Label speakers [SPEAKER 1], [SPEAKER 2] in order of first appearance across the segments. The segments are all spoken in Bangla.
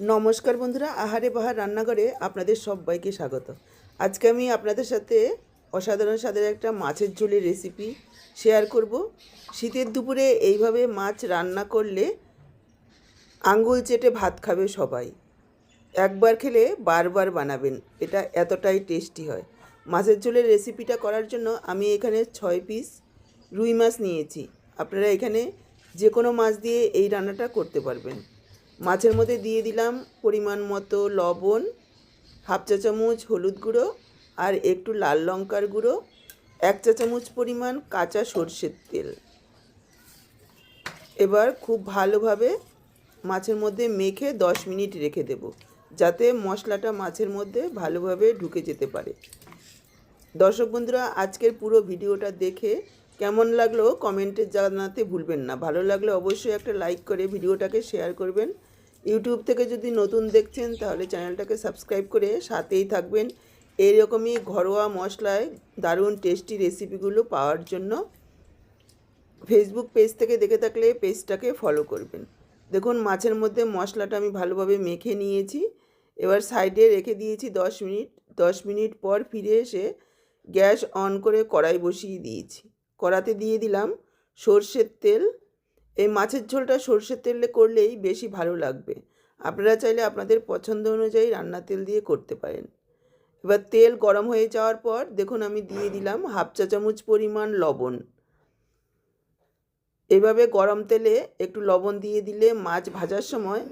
[SPEAKER 1] নমস্কার বন্ধুরা, আহারে বাহার রান্নাঘরে আপনাদের সবাইকে স্বাগত। আজকে আমি আপনাদের সাথে অসাধারণ স্বাদের একটা মাছের ঝোলের রেসিপি শেয়ার করব। শীতের দুপুরে এইভাবে মাছ রান্না করলে আঙ্গুল চেটে ভাত খাবে সবাই। একবার খেলে বারবার বানাবেন, এটা এতটাই টেস্টি হয়। মাছের ঝোলের রেসিপিটা করার জন্য আমি এখানে ছয় পিস রুই মাছ নিয়েছি। আপনারা এখানে যে কোনো মাছ দিয়ে এই রান্নাটা করতে পারবেন। মাছের মধ্যে দিয়ে দিলাম পরিমাণ মতো লবণ, হাফ চা চামচ হলুদ গুঁড়ো আর একটু লাল লঙ্কার গুঁড়ো, এক চা চামচ পরিমাণ কাঁচা সর্ষের তেল। এবার খুব ভালোভাবে মাছের মধ্যে মেখে দশ মিনিট রেখে দেব, যাতে মশলাটা মাছের মধ্যে ভালোভাবে ঢুকে যেতে পারে। দর্শক বন্ধুরা, আজকের পুরো ভিডিওটা দেখে কেমন লাগল কমেন্টে জানাতে ভুলবেন না। ভালো লাগলে অবশ্যই একটা লাইক করে ভিডিওটাকে শেয়ার করবেন। ইউটিউব থেকে যদি নতুন দেখছেন, তাহলে চ্যানেলটাকে সাবস্ক্রাইব করে সাথেই থাকবেন। এইরকমই ঘরোয়া মশলায় দারুণ টেস্টি রেসিপিগুলো পাওয়ার জন্য ফেসবুক পেজ থেকে দেখে থাকলে পেজটাকে ফলো করবেন। দেখুন, মাছের মধ্যে মশলাটা আমি ভালোভাবে মেখে নিয়েছি। এবার সাইডে রেখে দিয়েছি দশ মিনিট। দশ মিনিট পর ফিরে এসে গ্যাস অন করে কড়াই বসিয়ে দিয়েছি। কড়াতে দিয়ে দিলাম সর্ষের তেল এই মাছের ঝোলটা সর্ষের তেলে করলেই বেশি ভালো লাগবে। আপনারা চাইলে আপনাদের পছন্দ অনুযায়ী রান্না তেল দিয়ে করতে পারেন। এবার তেল গরম হয়ে যাওয়ার পর দেখুন আমি দিয়ে দিলাম হাফ চা চামচ পরিমাণ লবণ। এভাবে গরম তেলে একটু লবণ দিয়ে দিলে মাছ ভাজার সময়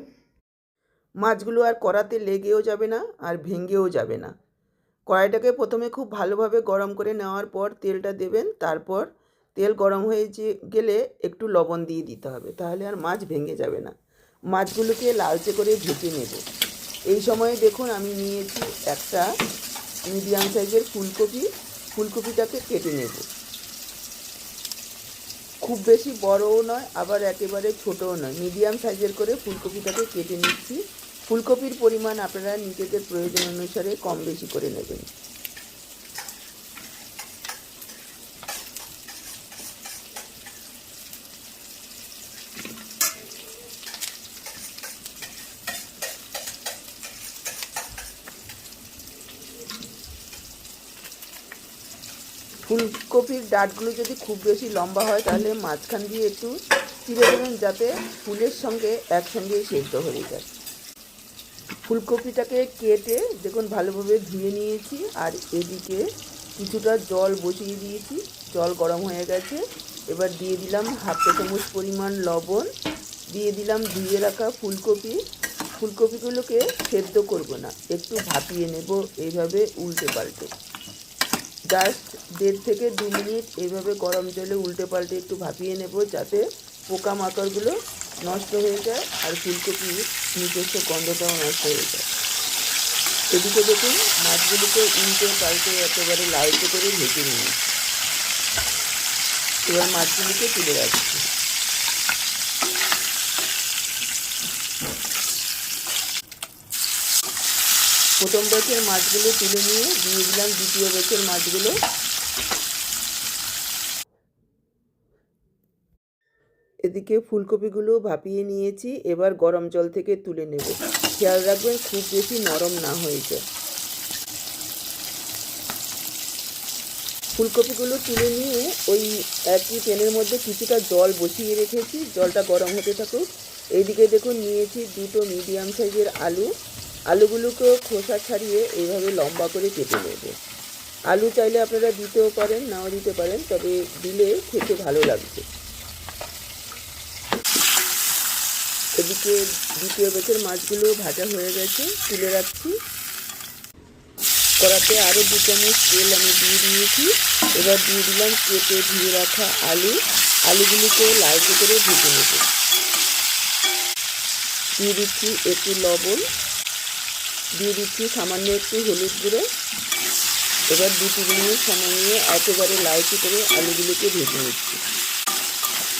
[SPEAKER 1] মাছগুলো আর কড়াতে লেগেও যাবে না আর ভেঙেও যাবে না। কড়াইটাকে প্রথমে খুব ভালোভাবে গরম করে নেওয়ার পর তেলটা দেবেন, তারপর তেল গরম হয়ে যে গেলে একটু লবণ দিয়ে দিতে হবে, তাহলে আর মাছ ভেঙে যাবে না। মাছগুলোকে লালচে করে ভেজে নেব। এই সময়ে দেখুন আমি নিয়েছি একটা মিডিয়াম সাইজের ফুলকপি, ফুলকপিটাকে কেটে নেব। খুব বেশি বড়ও নয়, আবার একেবারে ছোটও নয়, মিডিয়াম সাইজের করে ফুলকপিটাকে কেটে নিচ্ছি। ফুলকপির পরিমাণ আপনারা নিজেদের প্রয়োজন অনুসারে কম বেশি করে নেবেন। ফুলকপির ডাঁটগুলো যদি খুব বেশি লম্বা হয়, তাহলে মাঝখান দিয়ে একটু চিড়ে দেবেন যাতে ফুলের সঙ্গে একসঙ্গে সেদ্ধ হয়ে যায়। ফুলকপিটাকে কেটে দেখুন, ভালোভাবে ধুয়ে নিয়েছি আর এদিকে কিছুটা জল বসিয়ে দিয়েছি। জল গরম হয়ে গেছে। এবার দিয়ে দিলাম হাফ চা চামচ পরিমাণ লবণ। দিয়ে দিলাম ধুয়ে রাখা ফুলকপি। ফুলকপিগুলোকে সেদ্ধ করব না, একটু ভাপিয়ে নেব, এইভাবে উল্টে পাল্টে। জাস্ট দেড় থেকে দু মিনিট এইভাবে গরম জলে উল্টে পাল্টে একটু ভাপিয়ে নেব যাতে পোকা মাকড়গুলো নষ্ট হয়ে যায় আর ফুলকপি নিজস্ব গন্ধটাও নষ্ট হয়ে যায়। এদিকে দেখুন, মাছগুলোকে উল্টে পাল্টে একেবারে লাইটে করে ভেজে নিয়ে এবার মাছগুলিকে তুলে রাখছি। প্রথম ব্যাচের মাছগুলো তুলে নিয়ে দিয়ে দিলাম, দ্বিতীয় ব্যাচের মাছগুলো। এদিকে ফুলকপিগুলো ভাপিয়ে নিয়েছি, এবার গরম জল থেকে তুলে নেব। খেয়াল রাখবেন, খুব বেশি নরম না হয়ে যায় ফুলকপিগুলো তুলে নিয়ে ওই একই প্যানের মধ্যে কিছুটা জল বসিয়ে রেখেছি, জলটা গরম হতে থাকুক। এইদিকে দেখুন, নিয়েছি দুটো মিডিয়াম সাইজের আলু। আলুগুলোকেও খোসা ছাড়িয়ে এইভাবে লম্বা করে কেটে নেব। আলু চাইলে আপনারা দিতেও পারেন, নাও দিতে পারেন, তবে দিলে খেতে ভালো লাগবে। এদিকে দ্বিতীয় বেচের মাছগুলো ভাজা হয়ে গেছে, তুলে রাখছি। কড়াতে আরও দু চামচ তেল আমি দিয়ে দিয়েছি। এবার দিয়ে দিলাম কেটে ধুয়ে রাখা আলু। আলুগুলোকে লালচে করে ভেজে নেব। দিয়ে দিচ্ছি একটু লবণ। দিয়ে দিচ্ছি সামান্য একটু হলুদ গুঁড়ো। এবার দু তিন মিনিট নিয়ে একেবারে লালচে করে আলুগুলোকে ভেজে নিচ্ছি।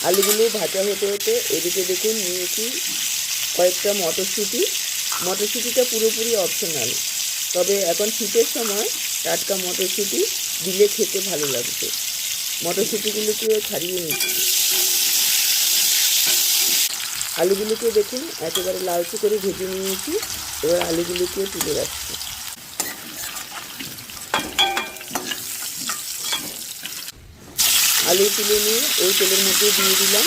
[SPEAKER 1] আলুগুলো ভাজা হতে হতে এদিকে দেখুন নিয়েছি কয়েকটা মটরশুঁটি। মটরশুঁটিটা পুরোপুরি অপশনাল তবে এখন শীতের সময় টাটকা মটরশুঁটি দিলে খেতে ভালো লাগবে। মটরশুঁটিগুলোকে ছাড়িয়ে নিচ্ছি। আলুগুলোকে দেখুন একেবারে লালচে করে ভেজে নিয়েছি এবার আলুগুলোকে তুলে রাখছি। আলু তুলে নিয়ে ওই তেলের মধ্যে দিয়ে দিলাম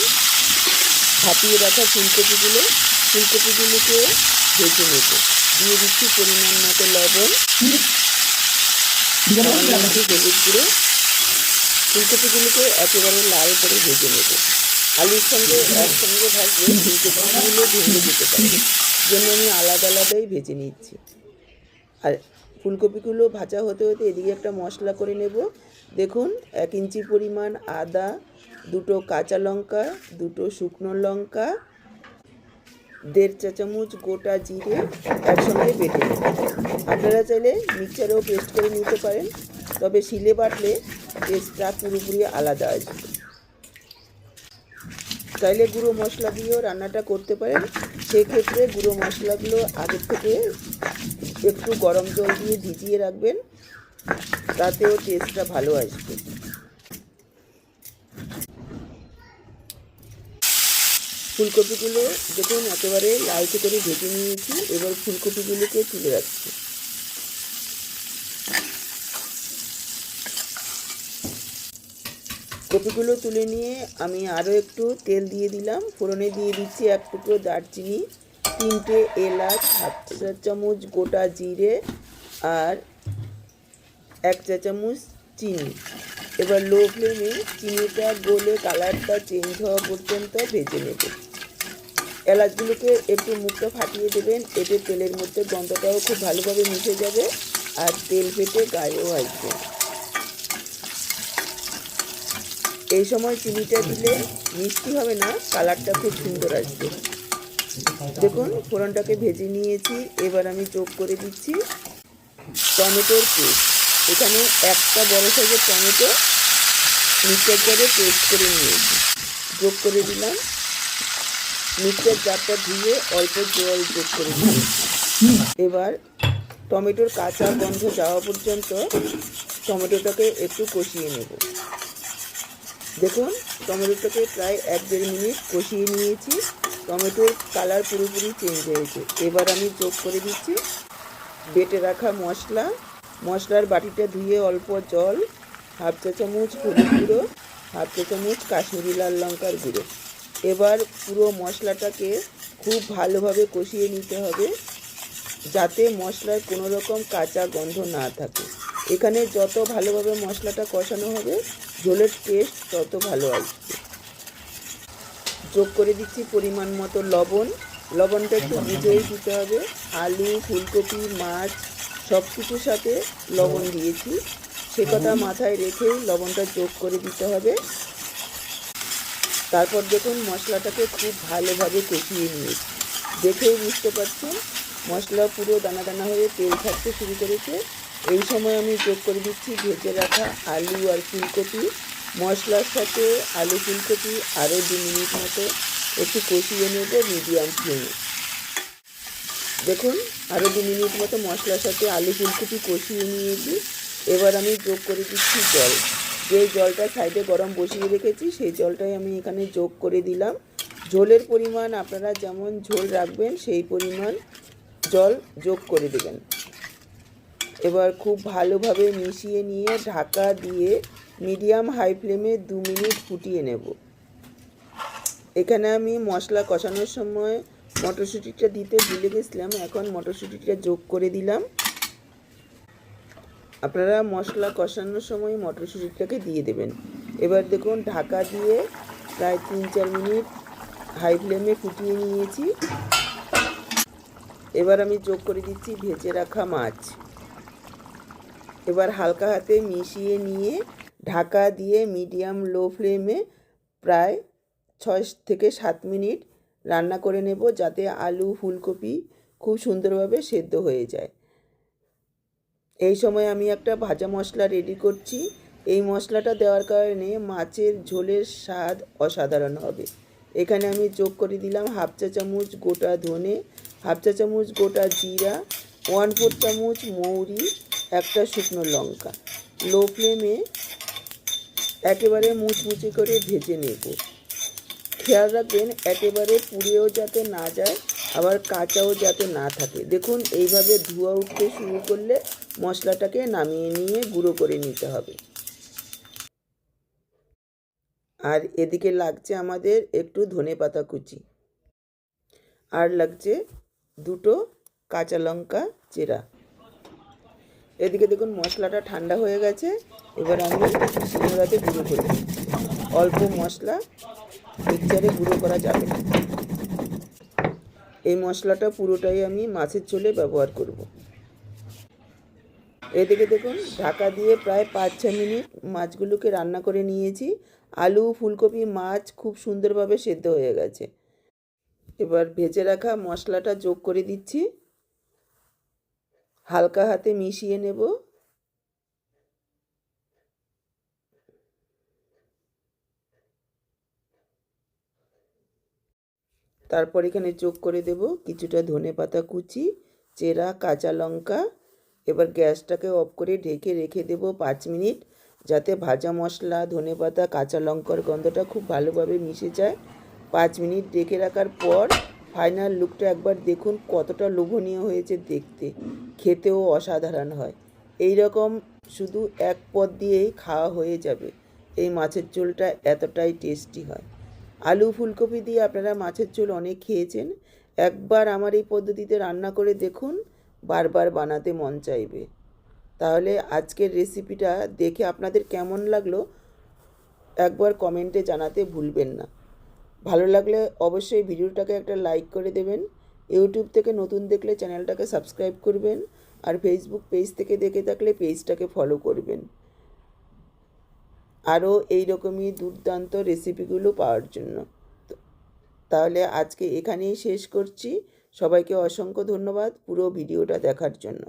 [SPEAKER 1] ভাপিয়ে রাখা ফুলকপিগুলো। ফুলকপিগুলোকে ভেজে নেব। দিয়ে দিচ্ছি পরিমাণ মতো লবণ। হলুদ গুঁড়ো। ফুলকপিগুলোকে একেবারে লাল করে ভেজে নেব। আলুর সঙ্গে একসঙ্গে ভাজলে ফুলকপিগুলো ভেঙে যেতে পারে। জন্য আমি আলাদা আলাদাই ভেজে নিচ্ছি। আর ফুলকপিগুলো ভাজা হতে হতে এদিকে একটা মশলা করে নেব। দেখুন, এক ইঞ্চি পরিমাণ আদা, দুটো কাঁচা লঙ্কা, দুটো শুকনো লঙ্কা, দেড় চা চামচ গোটা জিরে একসঙ্গে বেটে আপনারা চাইলে মিক্সারেও পেস্ট করে নিতে পারেন, তবে শিলে বাটলে টেস্টটা পুরোপুরি আলাদা আসবে। চাইলে গুঁড়ো মশলা দিয়েও রান্নাটা করতে পারেন। সেক্ষেত্রে গুঁড়ো মশলাগুলো আগের থেকে একটু গরম জল দিয়ে ভিজিয়ে রাখবেন। তাতেও টেস্টটা ভালো আসবে। ফুলকপিগুলো দেখুন, একেবারে লালচে করে ভেজে নিয়েছি। এবার ফুলকপিগুলোকে তুলে রাখছি। কপিগুলো তুলে নিয়ে আমি আরও একটু তেল দিয়ে দিলাম। ফোড়নে দিয়ে দিচ্ছি এক টুকরো দারচিনি, তিনটে এলাচ, হাফ চা চামচ গোটা জিরে আর এক চা চামচ চিনি। এবার লো ফ্লেমে চিনিটা গলে কালারটা চেঞ্জ হওয়া পর্যন্ত ভেজে নেব। এলাচগুলোকে একটু মুখটা ফাটিয়ে দেবেন, এতে তেলের মধ্যে গন্ধটাও খুব ভালোভাবে মিশে যাবে আর তেল ফেটে গায়েও আসবে। এই সময় চিনিটা দিলে মিষ্টি হবে না, কালারটা খুব সুন্দর আসবে। দেখুন, ফোড়নটাকে ভেজে নিয়েছি, এবার আমি যোগ করে দিচ্ছি টমেটোর পেস্ট। এখানে একটা বড় সাইজের টমেটো মিক্সার জারে পেস্ট করে নিয়েছি। যোগ করে দিলাম। মিক্সার জারটা ধুয়ে অল্প জল যোগ করে দিয়েছি এবার টমেটোর কাঁচা গন্ধ যাওয়া পর্যন্ত টমেটোটাকে একটু কষিয়ে নেব। দেখুন, টমেটোটাকে প্রায় এক দেড় মিনিট কষিয়ে নিয়েছি। টমেটোর কালার পুরোপুরি চেঞ্জ হয়েছে। এবার আমি যোগ করে দিচ্ছি। বেটে রাখা মশলা। মশলার বাটিটা ধুয়ে অল্প জল, হাফ চা চামচ হলুদ গুঁড়ো, হাফ চা চামচ কাশ্মীরি লাল লঙ্কার গুঁড়ো। এবার পুরো মশলাটাকে খুব ভালোভাবে কষিয়ে নিতে হবে। যাতে মশলায় কোনো রকম কাঁচা গন্ধ না থাকে। এখানে যত ভালোভাবে মশলাটা কষানো হবে, ঝোলের টেস্ট তত ভালো আসবে। যোগ করে দিচ্ছি পরিমাণ মতো লবণ। লবণটা একটু বুঝেই দিতে হবে। আলু, ফুলকপি, মাছ সব কিছুর সাথে লবণ দিয়েছি। সে কথা মাথায় রেখেই লবণটা যোগ করে দিতে হবে। তারপর দেখুন মশলাটাকে খুব ভালোভাবে কষিয়ে নিয়েছি। দেখেই বুঝতে পারছেন মশলা পুরো দানা দানা হয়ে তেল থাকতে শুরু করেছে। এই সময় আমি যোগ করে দিচ্ছি ভেজে রাখা আলু আর ফুলকপি। মশলার সাথে আলু ফুলকপি আরও দু মিনিট মতো একটু কষিয়ে নেব মিডিয়াম ফ্লেমে। দেখুন, আরও দু মিনিট মতো মশলার সাথে আলু ফুলকপি কষিয়ে নিয়েছি। এবার আমি যোগ করে দিচ্ছি জল। যে জলটা সাইডে গরম বসিয়ে রেখেছি, সেই জলটাই আমি এখানে যোগ করে দিলাম। ঝোলের পরিমাণ আপনারা যেমন ঝোল রাখবেন, সেই পরিমাণ জল যোগ করে দেবেন। এবার খুব ভালোভাবে মিশিয়ে নিয়ে ঢাকা দিয়ে মিডিয়াম হাই ফ্লেমে দু মিনিট ফুটিয়ে নেব। এখানে আমি মশলা কষানোর সময় মটরশুঁটিটা দিতে ভুলে গেছিলাম, এখন মটরশুঁটিটা যোগ করে দিলাম। আপনারা মশলা কষানোর সময় মটরশুঁটিটাকে দিয়ে দেবেন। এবার দেখুন, ঢাকা দিয়ে প্রায় তিন চার মিনিট হাই ফ্লেমে ফুটিয়ে নিয়েছি। এবার আমি যোগ করে দিচ্ছি ভেজে রাখা মাছ। এবার হালকা হাতে মিশিয়ে নিয়ে ঢাকা দিয়ে মিডিয়াম লো ফ্লেমে প্রায় ছয় থেকে সাত মিনিট রান্না করে নেব যাতে আলু, ফুলকপি খুব সুন্দরভাবে সেদ্ধ হয়ে যায়। এই সময় আমি একটা ভাজা মশলা রেডি করছি। এই মশলাটা দেওয়ার কারণে মাছের ঝোলের স্বাদ অসাধারণ হবে। এখানে আমি যোগ করে দিলাম হাফ চা চামচ গোটা ধনে হাফ চা চামচ গোটা জিরা ওয়ান ফোর চামচ মৌরি, একটা শুকনো লঙ্কা। লো ফ্লেমে একেবারে মুচমুচে করে ভেজে নেব। খেয়াল রাখবেন, একেবারে পুড়েও যাতে না যায়, আবার কাঁচাও যাতে না থাকে। দেখুন, এইভাবে ধোয়া উঠতে শুরু করলে মশলাটাকে নামিয়ে নিয়ে গুঁড়ো করে নিতে হবে। আর এদিকে লাগছে আমাদের একটু ধনে পাতা কুচি। আর লাগছে দুটো কাঁচা লঙ্কা চেরা। এদিকে দেখুন মশলাটা ঠান্ডা হয়ে গেছে, এবার আমি শিলনোড়াতে গুঁড়ো করি অল্প মশলা মিক্সারে গুঁড়ো করা যাবে না। এই মশলাটা পুরোটাই আমি মাছের ঝোলে ব্যবহার করব। এদিকে দেখুন ঢাকা দিয়ে প্রায় পাঁচ ছ মিনিট মাছগুলোকে রান্না করে নিয়েছি। আলু, ফুলকপি, মাছ খুব সুন্দরভাবে সেদ্ধ হয়ে গেছে। এবার ভেজে রাখা মশলাটা যোগ করে দিচ্ছি। হালকা হাতে মিশিয়ে নেব। তারপর এখানে যোগ করে দেব কিছুটা ধনে পাতা কুচি, চেরা, কাঁচা লঙ্কা। এবার গ্যাসটাকে অফ করে ঢেকে রেখে দেব পাঁচ মিনিট, যাতে ভাজা মশলা ধনে পাতা কাঁচা লঙ্কার গন্ধটা খুব ভালোভাবে মিশে যায়। পাঁচ মিনিট রেখে রাখার পর ফাইনাল লুকটা একবার দেখুন কতটা লোভনীয় হয়েছে দেখতে। খেতেও অসাধারণ হয়। এই রকম শুধু এক পদ দিয়েই খাওয়া হয়ে যাবে। এই মাছের ঝোলটা এতটাই টেস্টি হয়। আলু ফুলকপি দিয়ে আপনারা মাছের ঝোল অনেক খেয়েছেন। একবার আমার এই পদ্ধতিতে রান্না করে দেখুন, বারবার বানাতে মন চাইবে। তাহলে আজকের রেসিপিটা দেখে আপনাদের কেমন লাগল, একবার কমেন্টে জানাতে ভুলবেন না। ভালো লাগলে অবশ্যই ভিডিওটাকে একটা লাইক করে দেবেন। ইউটিউব থেকে নতুন দেখলে চ্যানেলটাকে সাবস্ক্রাইব করবেন আর ফেসবুক পেজ থেকে দেখে থাকলে পেজটাকে ফলো করবেন। আরও এই রকমই দুর্দান্ত রেসিপিগুলো পাওয়ার জন্য। তাহলে আজকে এখানেই শেষ করছি। সবাইকে অসংখ্য ধন্যবাদ পুরো ভিডিওটা দেখার জন্য।